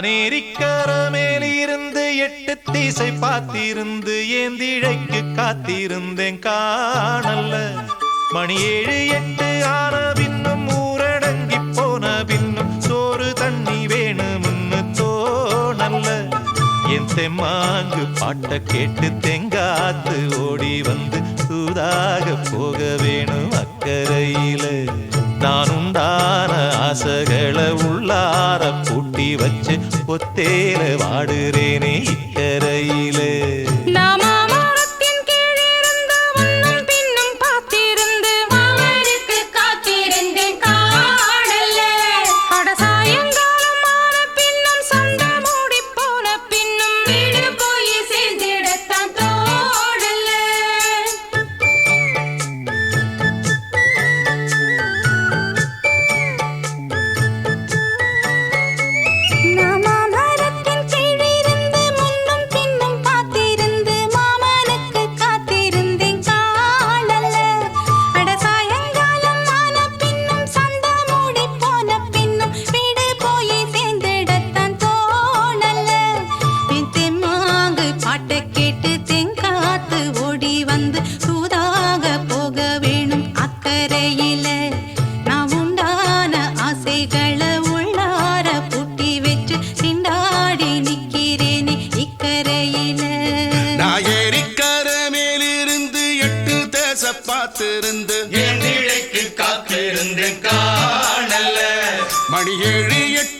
வானேரிக்கரமேலிருந்து எட்டு தீசை பார்த்திருந்து ஏந்திழைக்கு காத்திருந்தேன் காணல்ல. மணி ஏழு எட்டு ஆன பின்னும் ஊரடங்கி போன பின்னும் சோறு தண்ணி வேணும்னு தோணல்ல. என் தெம்மாங்கு பாட்டை கேட்டு தெங்காத்து ஓடி வந்து சூதாக போக வேணும் அக்கறையில நான் உண்டான ஆசைகளை உள்ளார பூட்டி வச்சு ஒத்தேல வாடுறேனே இக்கரையிலே. மணி ஏழு எட்டு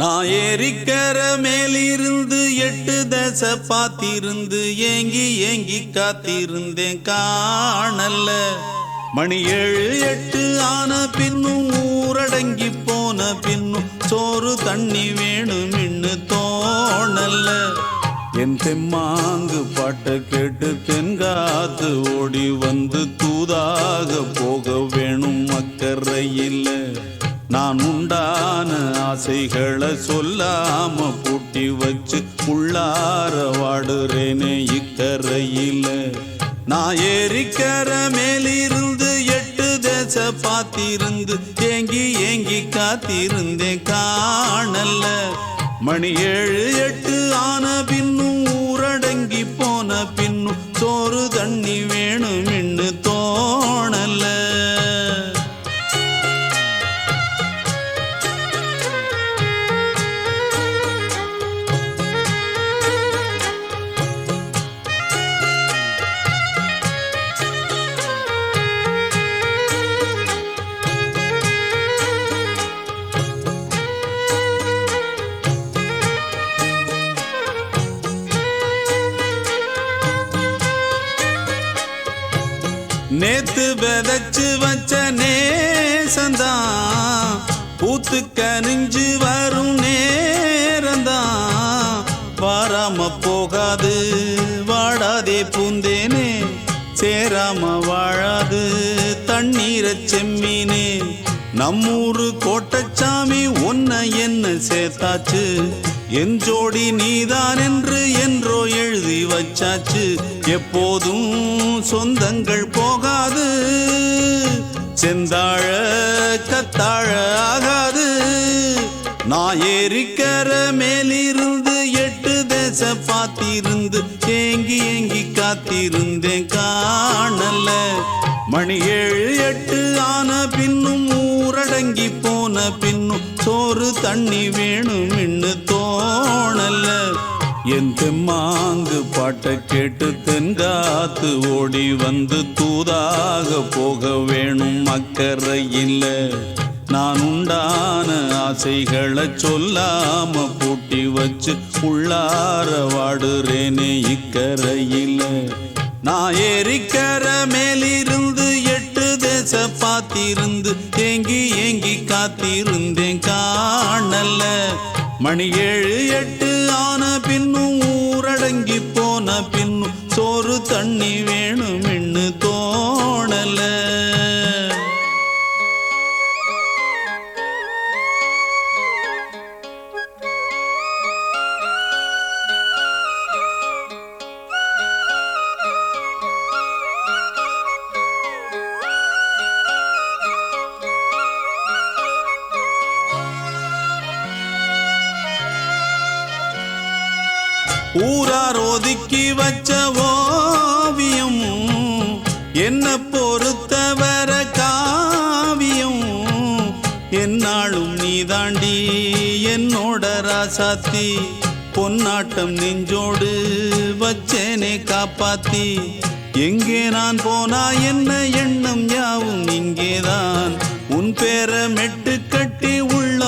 நான் ஏரிக்கர மேலிருந்து எட்டு தச பாத்திருந்து ஏங்கி ஏங்கி காத்திருந்தேன் காணல்ல. மணி ஏழு எட்டு ஆன பின்னும் ஊரடங்கி போன பின்னும் சோறு தண்ணி வேணும் இன்னு தோணல்ல. என் தெம்மாங்கு பாட்டை கேட்டு தென்காத்து ஓடி வந்து தூதாக போக வேணும் அக்கறையில் நான் உண்டான ஆசைகளை சொல்லாம பூட்டி வச்சு உள்ளார வாடுறேனே இக்கரையில். நான் ஏரிக்கர மேலிருந்து எட்டு தேச பார்த்திருந்து ஏங்கி ஏங்கி காத்திருந்தேன் காணல மணி ஏழு எட்டு ஆன பின்னும் நேத்து விதைச்சு வச்ச நேசந்தான். பூத்து கனிஞ்சு வரும் நேரந்தான். வாராம போகாது வாடாதே பூந்தேனே. சேராம வாழாது தண்ணீரை செம்மீனே. நம்மூரு கோட்டச்சாமி ஒன்ன என்ன சேர்த்தாச்சு? என் ஜோடி நீதான் என்று என்றோ எழுதி வச்சாச்சு. எப்போதும் சொந்தங்கள் போகாது. செந்தாழ கத்தாழ ஆகாது. நான் ஏரிக்கர மேலிருந்து எட்டு தேச பார்த்திருந்து ஏங்கி ஏங்கி காத்திருந்தேன் காணல. மணி ஏழு எட்டு ஆன பின்னும் ஊரடங்கி போன பின்னும் சோறு தண்ணி வேணும் இன்னு தெம்மாங்கு பாட்டை கேட்டு தென்காத்து ஓடி வந்து தூதாக போக வேணும் அக்கறையில் நான் உண்டான ஆசைகளை சொல்லாம பூட்டி வச்சு உள்ளார வாடுறேனே இக்கரையில் நான் ஏறிக்கர மேலிருந்து எட்டு தேச பார்த்திருந்து ஏங்கி ஏங்கி காத்திருந்தேன் காணல மணி ஏழு எட்டு ஆன பின்னும் ஊரடங்கி போன பின் சோறு தண்ணி வே ஊரார் ஒதுக்கி வச்ச ஓவியம் என்ன பொறுத்தவர காவியம். என்னாலும் நீதாண்டி என்னோட ராசாத்தி பொன்னாட்டம் நெஞ்சோடு வச்சேனே காப்பாத்தி. எங்கே நான் போனா என்ன எண்ணம் யாவும் இங்கேதான். உன் பேர மெட்டு கட்டி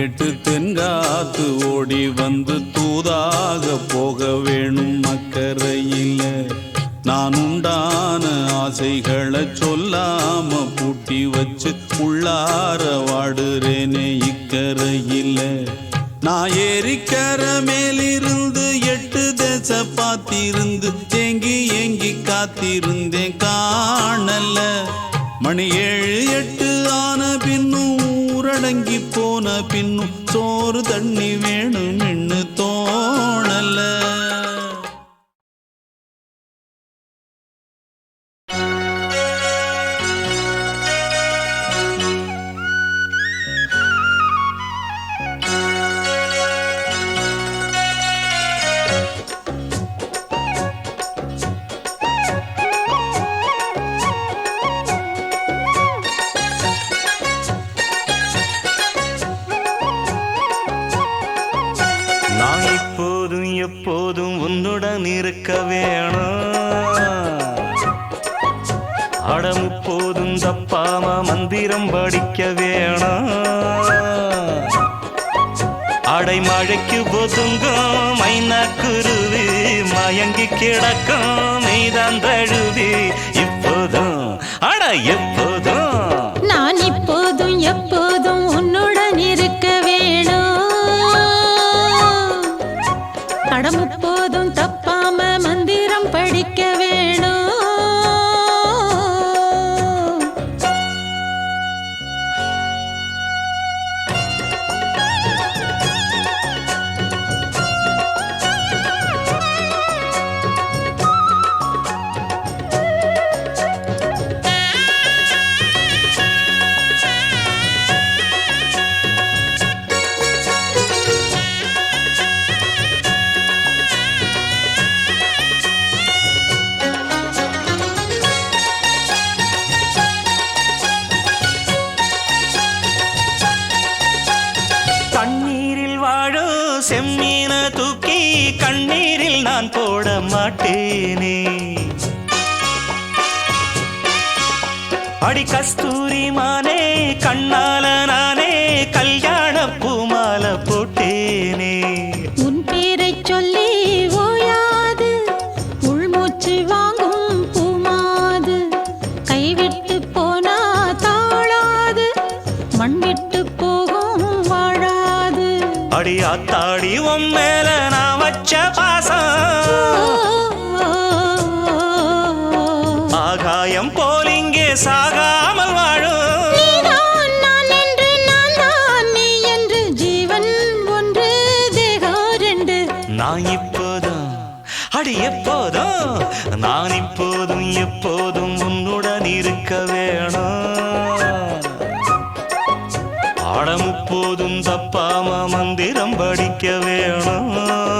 கேட்டு தென்காத்து ஓடி வந்து தூதாக போக வேணும் மக்கரையில் நான் உண்டான ஆசைகளை சொல்லாம பூட்டி வச்சு உள்ளார வாடுறேனே இக்கரையில். நான் ஏரிக்கர மேலிருந்து எட்டு தேச பார்த்திருந்து ஏங்கி ஏங்கி காத்திருந்தேன் காணல. மணி ஏழு எட்டு ஊரடங்கி போன பின்னும் சோறு தண்ணி வேணும். ஆயிரம் படிக்க வேணாம். அடைமழைக்கு ஒதுங்கும் மைனா குருவி மயங்கி கிடக்கும் மீதான் தழுவி இப்போதும் அட எப்போதும் கண்ணீரில் நான் போட மாட்டேனே. அடி கஸ்தூரி மானே கண்ணால நானே உன் மேல நான் வச்ச பாசம். ஆகாயம் போல் இங்கே சாகாமல் வாழும். நான் இப்போதும் அடி எப்போதும் நான் இப்போதும் எப்போதும் உன்னுடன் இருக்க மந்திரம் படிக்க வேணும்.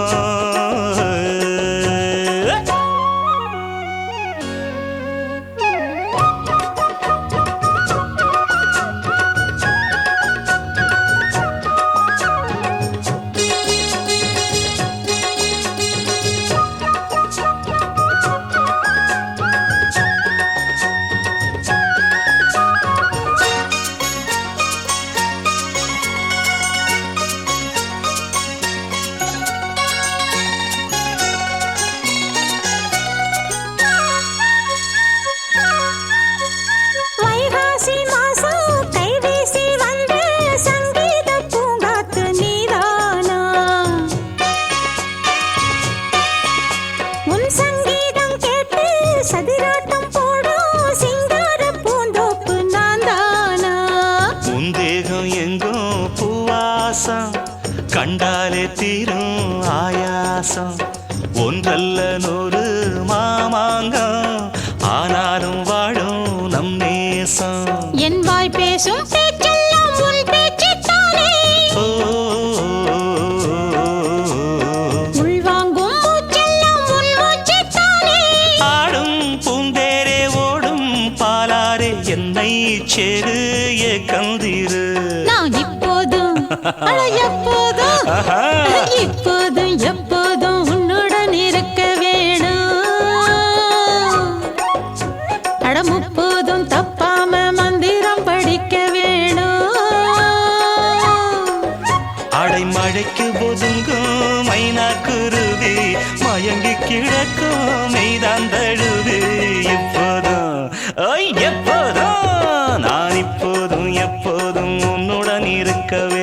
கண்டாலே தீரும் ஆயாசம். ஒன்றல்ல நூறு மாமாங்கம். ஆனாலும் வாழும் நம் நேசம். என் வாய் பேசும் என்னை சேரு கந்திரு. நான் எப்போதும் இப்போதும் எப்போதும் உன்னுடன் இருக்க வேணும். அட முப்போதும் தப்பாம மந்திரம் படிக்க வேணும். அடைமழைக்கு ஒதுங்கும் மைனா குருவி மயங்கி கிடக்கும் மெய்தான் தழுது எப்போதும் எப்போதும் நான் இப்போதும் எப்போதும் உன்னுடன் இருக்கவே